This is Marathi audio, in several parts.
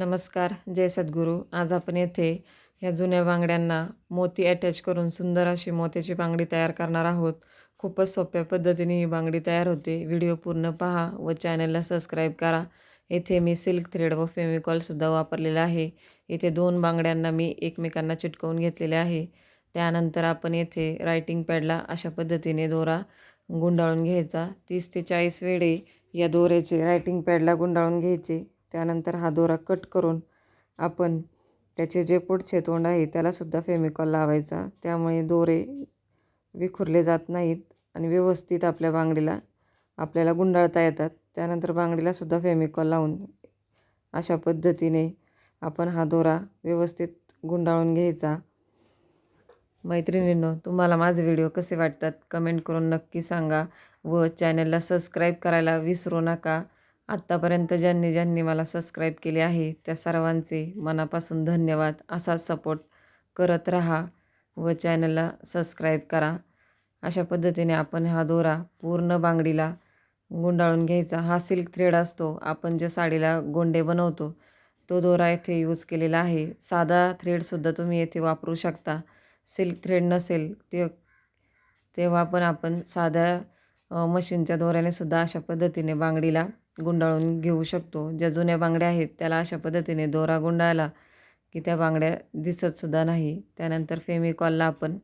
नमस्कार जय सद्गुरू. आज आपण येथे ह्या जुन्या बांगड्यांना मोती अटॅच करून सुंदर अशी मोत्याची बांगडी तयार करणार आहोत. खूपच सोप्या पद्धतीने ही बांगडी तयार होते. व्हिडिओ पूर्ण पहा व चॅनलला सबस्क्राईब करा. येथे मी सिल्क थ्रेड व फेमिकॉलसुद्धा वापरलेला आहे. येथे दोन बांगड्यांना मी एकमेकांना चिटकवून घेतलेले आहे. त्यानंतर आपण येथे रायटिंग पॅडला अशा पद्धतीने दोरा गुंडाळून घ्यायचा. तीस ते चाळीस वेळे या दोऱ्याचे रायटिंग पॅडला गुंडाळून घ्यायचे. त्यानंतर हा दोरा कट करून आपण त्याचे जे पुढचे तोंड आहे त्यालासुद्धा फेमिकॉल लावायचा. त्यामुळे दोरे विखुरले जात नाहीत आणि व्यवस्थित आपल्या बांगडीला आपल्याला गुंडाळता येतात. त्यानंतर बांगडीलासुद्धा फेमिकॉल लावून अशा पद्धतीने आपण हा दोरा व्यवस्थित गुंडाळून घ्यायचा. मैत्रिणींनो तुम्हाला माझे व्हिडिओ कसे वाटतात? कमेंट करून नक्की सांगा व चॅनलला सबस्क्राईब करायला विसरू नका. आत्तापर्यंत ज्यांनी ज्यांनी मला सबस्क्राईब केले आहे त्या सर्वांचे मनापासून धन्यवाद. असाच सपोर्ट करत राहा व चॅनलला सबस्क्राईब करा. अशा पद्धतीने आपण हा दोरा पूर्ण बांगडीला गुंडाळून घ्यायचा. हा सिल्क थ्रेड असतो. आपण जो साडीला गोंडे बनवतो तो दोरा येथे यूज केलेला आहे. साधा थ्रेडसुद्धा तुम्ही येथे वापरू शकता. सिल्क थ्रेड नसेल ते तेव्हा पण आपण साध्या मशीनच्या दोऱ्याने सुद्धा अशा पद्धतीने बांगडीला गुंडाळून घेऊ शकतो. ज्या जुन्या बांगड्या आहेत त्याला अशा पद्धतीने दोरा गुंडाळला की त्या बांगड्या दिसतसुद्धा नाही. त्यानंतर फेमिकॉलला आपण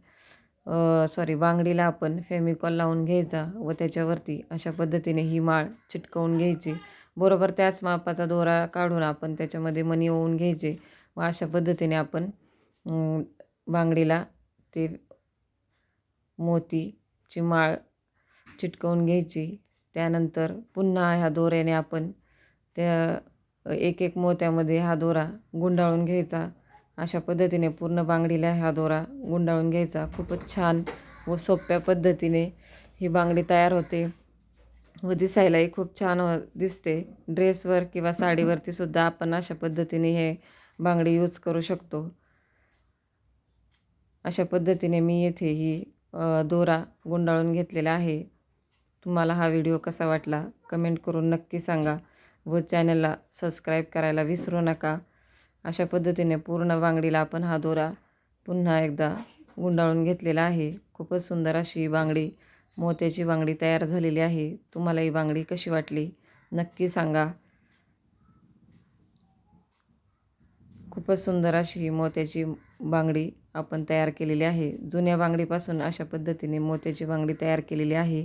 सॉरी बांगडीला आपण फेमिकॉल लावून घ्यायचा व त्याच्यावरती अशा पद्धतीने ही माळ चिटकवून घ्यायची. बरोबर त्याच मापाचा दोरा काढून आपण त्याच्यामध्ये मणी ओवून घ्यायचे व अशा पद्धतीने आपण बांगडीला ते मोतीची माळ चिटकवून घ्यायची. त्यानंतर पुन्हा ह्या दोऱ्याने आपण त्या एक एक मोत्यामध्ये हा दोरा गुंडाळून घ्यायचा. अशा पद्धतीने पूर्ण बांगडीला हा दोरा गुंडाळून घ्यायचा. खूपच छान व सोप्या पद्धतीने ही बांगडी तयार होते व दिसायलाही खूप छान दिसते. ड्रेसवर किंवा साडीवरती सुद्धा आपण अशा पद्धतीने हे बांगडी यूज करू शकतो. अशा पद्धतीने मी येथे ही दोरा गुंडाळून घेतलेला आहे. तुम्हाला हा व्हिडिओ कसा वाटला कमेंट करून नक्की सांगा व चॅनलला सबस्क्राईब करायला विसरू नका. अशा पद्धतीने पूर्ण बांगडीला आपण हा दोरा पुन्हा एकदा गुंडाळून घेतलेला आहे. खूपच सुंदर अशी ही बांगडी मोत्याची बांगडी तयार झालेली आहे. तुम्हाला ही बांगडी कशी वाटली नक्की सांगा. खूपच सुंदर अशी ही मोत्याची बांगडी आपण तयार केलेली आहे. जुन्या बांगडीपासून अशा पद्धतीने मोत्याची बांगडी तयार केलेली आहे.